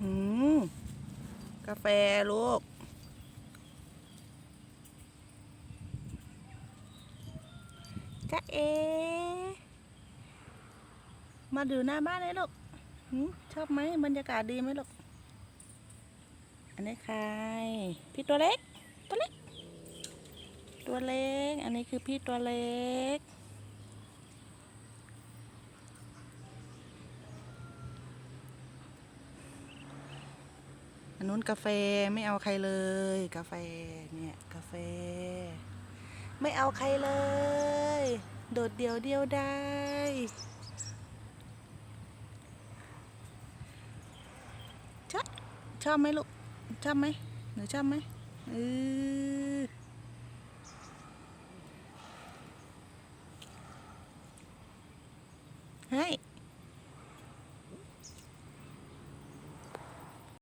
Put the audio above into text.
อืมกาแฟลูก จ๊ะเอ มาดูหน้าบ้านเลยลูกหืมชอบไหมบรรยากาศดีไหมลูก อันนี้ใคร พี่ตัวเล็ก ตัวเล็ก ตัวเล็ก อันนี้คือพี่ตัวเล็ก อันนู้นกาแฟไม่เอาใครเลย กาแฟเนี่ยกาแฟ ไม่เอาใครเลย โดดเดียวเดียวได้ ชอบชอบไหมลูก ชอบไหมหนูชอบไหมเออเฮ้ย